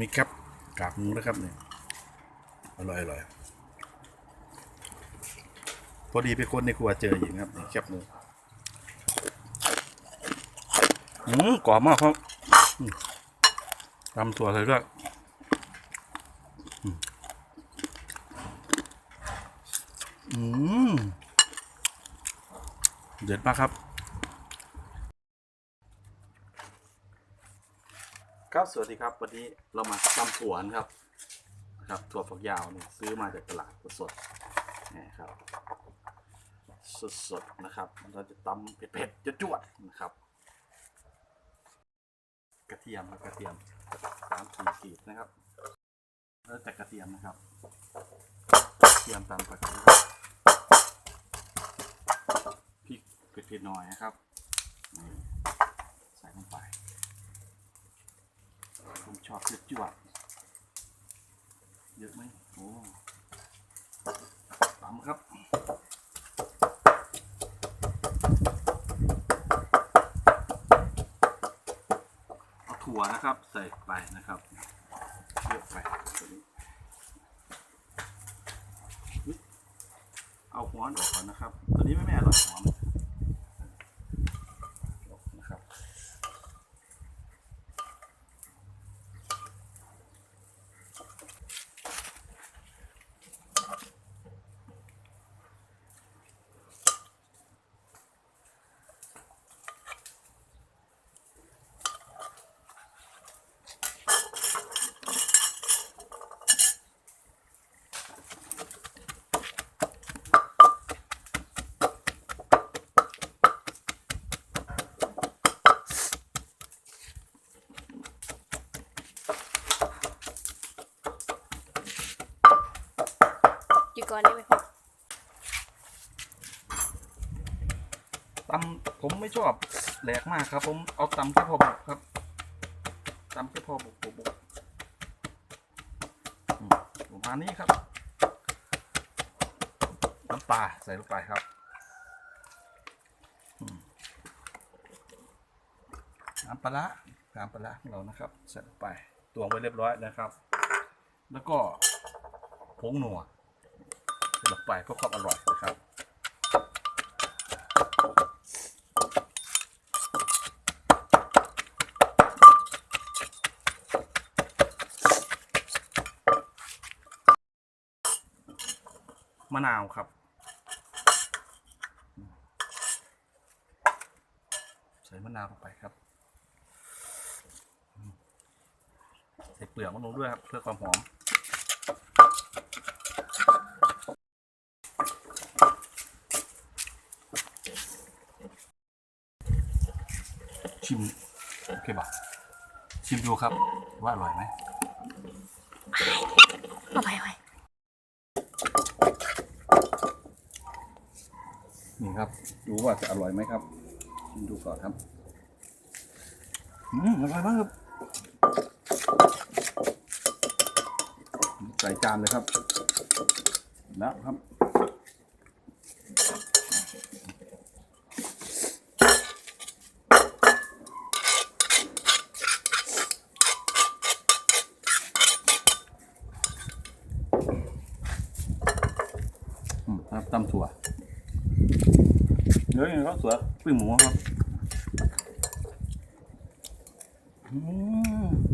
มีครับกากหมูนะครับเนี่ยอร่อยอร่อยพอดีไปคนในครัวเจออยู่นะครับนี่แคบหมูอืมกรอบมากครับอืมตำถั่วใส่ด้วยอืมอืมเด็ดมากครับ ครับสวัสดีครับวันนี้เรามาตำถั่วนะครับนะครับถั่วฝักยาวเนี่ยซื้อมาจากตลาดสดนี่ครับสดๆนะครับ เราจะตำเผ็ดๆจวดๆนะครับ กระเทียมครับกระเทียมสามสี่ขีดนะครับแล้วแต่กระเทียมนะครับกระเทียมตามปกติพริกเผ็ดๆหน่อยนะครับนี่ใส่ลงไป ผมช อบเยอะจวดเยอะไหมโอ้ตำครับเอาถั่วนะครับ ใส่ไปนะครับเยอะไปตัวนี้เอาหัวออกก่อนนะครับ ตัวนี้ไม่แม่อร่อยหัวมั ก่อนได้ไหมพ่อตำผมไม่ชอบแหลกมากครับ ผมเอาตำแค่พอบุกครับตำแค่พอบุกบุกบุกมประมาณนี้ครับน้ำปลาใส่ลงไปครับน้ำปลาร้าน้ำปลาร้าของเรานะครับใส่ลงไปตวงไว้เรียบร้อยนะครับ แล้วก็ผงหนัว ลงไปเพื่อความอร่อยนะครับมะนาวครับ ใส่มะนาวลงไปครับ ใส่เปลือกมันลงด้วยครับ เพื่อความหอม ชิมโอเคป่ะชิมดูครับ ว่าอร่อยไหมเอาไปเอาไปนี่ครับ ดูว่าจะอร่อยไหมครับชิมดูก่อนครับอืมอร่อยมากครับใส่จานเลยครับแล้วครับ อืมครับตำถั่ว เนื้อยังก็สวยปิ้งหมูครับอืม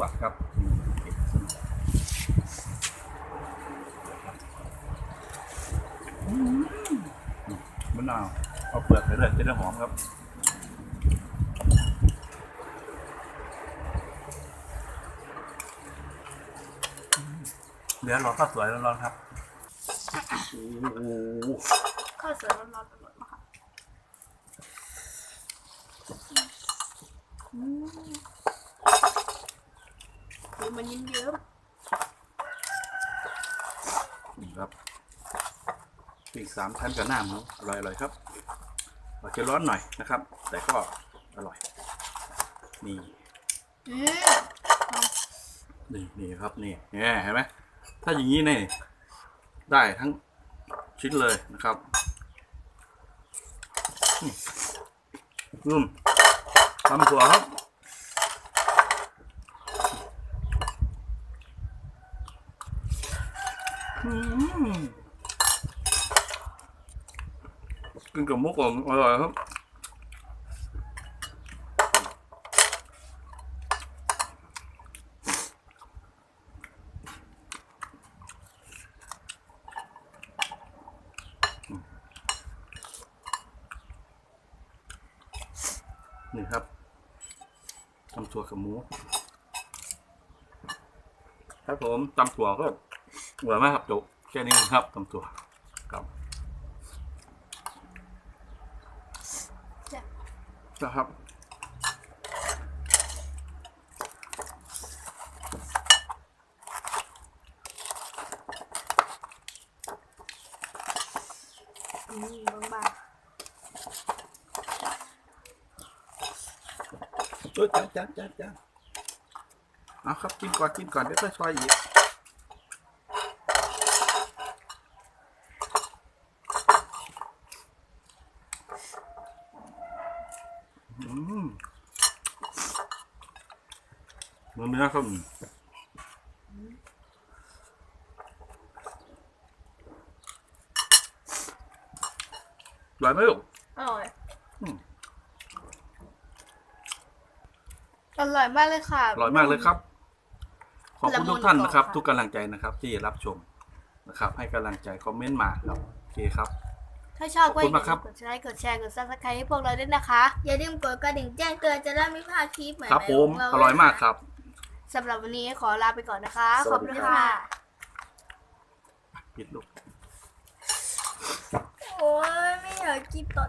วอืมตำถั่วครับตำเมื่อกี้นี่แหละจุ๊วครับนี่เผ็ดสุดอืมะนาวเอาเปลือกไปเลยจะได้หอมครับเหลือรอข้าวสวยร้อนๆครับข้าวสวยร้อนๆอร่อยมากค่ะ มดูมันยิ้มเยิ้มนี่ครับปีกสามชั้นกับหน้าหมูอร่อยอร่อยครับอาจจะร้อนหน่อยนะครับ แต่ก็อร่อย นี่อืมนี่นี่ครับนี่เนี่ยเห็นไหมถ้าอย่างนี้เนี่ยได้ทั้งชิ้นเลยนะครับอืมอืมทำถั่วครับอืม กินกับมุกผมอร่อยครับนี่ครับตำถั่วกับหมู ครับผมตำถั่วก็เหมือนมากครับจุแค่นี้ครับตำถั่วครับ นะครับ อืมบางเอ้ยจ้าจ้าจ้าจ้าเอาครับกินก่อนกินก่อนเดี๋ยวค่อยซอยอีกอืม เนื้อเนื้อครับอร่อยไหมลูกๆอร่อยอืมอร่อยมากเลยค่ะ อร่อยมากเลยครับ ขอบคุณละมุนทุกท่านนะครับกรอบค่ะทุกกำลังใจนะครับ ที่รับชมนะครับ ให้กำลังใจคอมเมนต์มาครับโอเคครับ ถ้าชอบก็ขอบคุณมากครับกดไลค์กดแชร์กดซับสไครต์ให้พวกเราด้วยนะคะ อย่าลืมกดกระดิ่งแจ้งเตือนจะได้ไม่พลาดคลิปใหม่ๆครับผมขงเอร่อยมากครับ สำหรับวันนี้ขอลาไปก่อนนะคะสขวัอบสดีคุณครับค่ะ ปิดลูก โอ้ยไม่อยากกินต่อ